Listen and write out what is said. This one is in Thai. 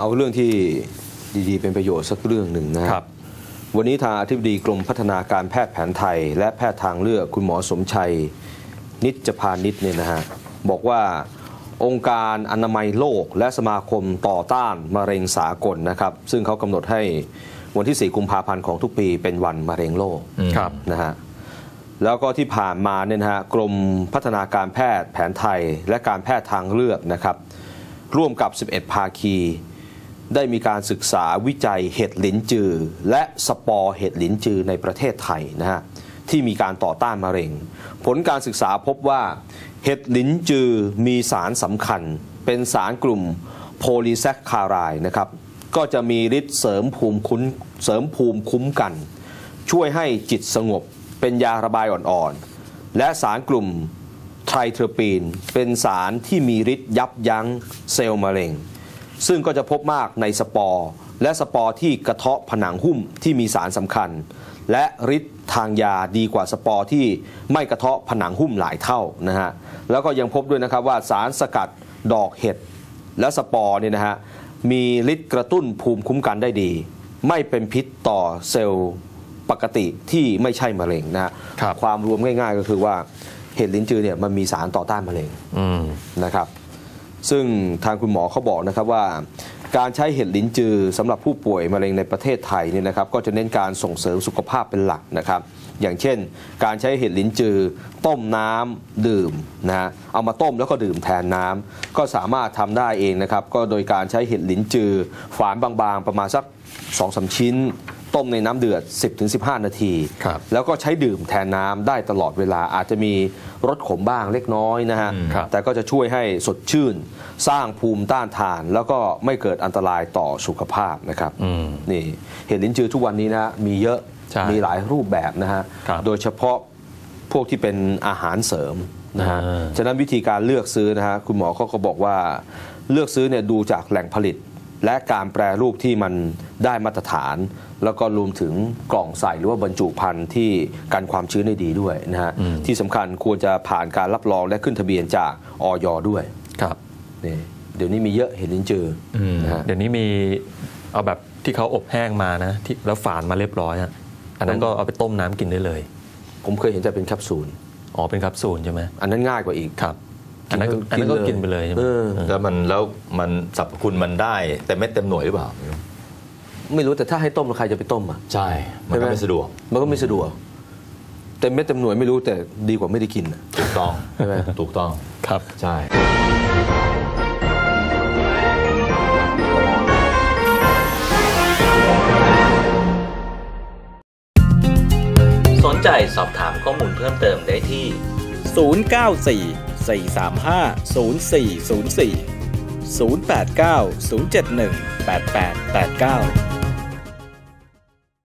เอาเรื่องที่ดีๆ เป็นประโยชน์สักเรื่องหนึ่งนะฮะครับ วันนี้ทางอธิบดีกรมพัฒนาการแพทย์แผนไทย และแพทย์ทางเลือกคุณหมอสมชัย นิจพานิชเนี่ยนะฮะบอกว่าองค์การอนามัยโลกและสมาคมต่อต้านมะเร็งสากลนะครับ ซึ่งเขากำหนดให้วันที่ 4 กุมภาพันธ์ของทุกปีเป็นวันมะเร็งโลกครับนะฮะแล้วก็ที่ผ่านมาเนี่ยนะฮะกรมพัฒนาการแพทย์แผนไทย และการแพทย์ทางเลือกนะครับ ร่วมกับ 11 ภาคี ได้มีการศึกษาวิจัยเห็ดหลินจือ และสปอร์เห็ดหลินจือในประเทศไทยนะฮะที่มีการต่อต้านมะเร็ง ผลการศึกษาพบว่า เห็ดหลินจือมีสารสำคัญ เป็นสารกลุ่มโพลีแซคคารายนะครับก็จะมีฤทธิ์เสริมภูมิคุ้นเสริมภูมิคุ้มกัน ช่วยให้จิตสงบเป็นยาระบายอ่อนๆ และสารกลุ่มไทรเทอร์ปีน เป็นสารที่มีฤทธิ์ยับยั้งเซลล์มะเร็ง ซึ่งก็จะพบมากในสปอร์ และสปอร์ที่กระเทาะผนังหุ้มที่มีสารสำคัญ และฤทธิ์ทางยาดีกว่าสปอร์ที่ไม่กระเทาะผนังหุ้มหลายเท่านะฮะแล้วก็ยังพบด้วยนะครับว่าสารสกัดดอกเห็ดและสปอร์เนี่ยนะฮะมีฤทธิ์กระตุ้นภูมิคุ้มกันได้ดี ไม่เป็นพิษต่อเซลล์ปกติที่ไม่ใช่มะเร็งนะฮะครับความรวมง่าย ๆ ก็คือว่าเห็ดลิ้นจือเนี่ยมันมีสารต่อต้านมะเร็งอืมนะครับ ซึ่งทางคุณหมอเขาบอกนะครับว่า การใช้เห็ดลิ้นจือสำหรับผู้ป่วยมะเร็งในประเทศไทยเนี่ยนะครับก็จะเน้นการส่งเสริมสุขภาพเป็นหลักนะครับ อย่างเช่น การใช้เห็ดลิ้นจือ ต้มน้ำดื่มนะฮะเอามาต้มแล้วก็ดื่มแทนน้ำก็สามารถทำได้เองนะครับ ก็โดยการใช้เห็ดลิ้นจือ ฝานบางๆ ประมาณสัก2อสชิ้น ต้มในน้ำเดือด 10-15 นาทีครับแล้วก็ใช้ดื่มแทนน้ำได้ตลอดเวลาอาจจะมีรสขมบ้างเล็กน้อยนะฮะอืมครับแต่ก็จะช่วยให้สดชื่น สร้างภูมิต้านทาน แล้วก็ไม่เกิดอันตรายต่อสุขภาพนะครับอืมนี่เห็ดลิ้นจือทุกวันนี้นะฮะมีเยอะใช่มีหลายรูปแบบนะฮะครับโดยเฉพาะพวกที่เป็นอาหารเสริมนะฮะอ่าฉะนั้นวิธีการเลือกซื้อนะฮะคุณหมอเขาก็บอกว่าเลือกซื้อเนี่ยดูจากแหล่งผลิต และการแปรรูปที่มันได้มาตรฐาน แล้วก็รวมถึงกล่องใส่หรือว่าบรรจุภัณฑ์ที่กันความชื้นได้ดีด้วยนะฮะอืมที่สำคัญควรจะผ่านการรับรองและขึ้นทะเบียนจากออยด้วยครับนี่เดี๋ยวนี้มีเยอะเห็ดลิ้นจือออืมนะฮะเดี๋ยวนี้มีเอาแบบที่เขาอบแห้งมานะที่แล้วฝานมาเรียบร้อยอะอันนั้นก็เอาไปต้มน้ำกินได้เลย ผมเคยเห็นแต่เป็นแคปซูลอ๋อเป็นแคปซูลใช่ไหมอันนั้นง่ายกว่าอีกครับ อันนั้นก็อันนั้นก็กินไปเลยใช่ไหมเออแล้วมันแล้วมันสรรพคุณมันได้แต่เม็ดเต็มหน่วยหรือเปล่า ไม่รู้แต่ถ้าให้ต้มแล้วใครจะไปต้มอะใช่ มันก็ไม่สะดวก มันก็ไม่สะดวกเต็มเม็ดเต็มหน่วยไม่รู้แต่ดีกว่าไม่ได้กินอะถูกต้องใช่ไหมถูกต้องครับใช่สนใจสอบถามข้อมูลเพิ่มเติมได้ที่ 094 435 0404 089 071 8889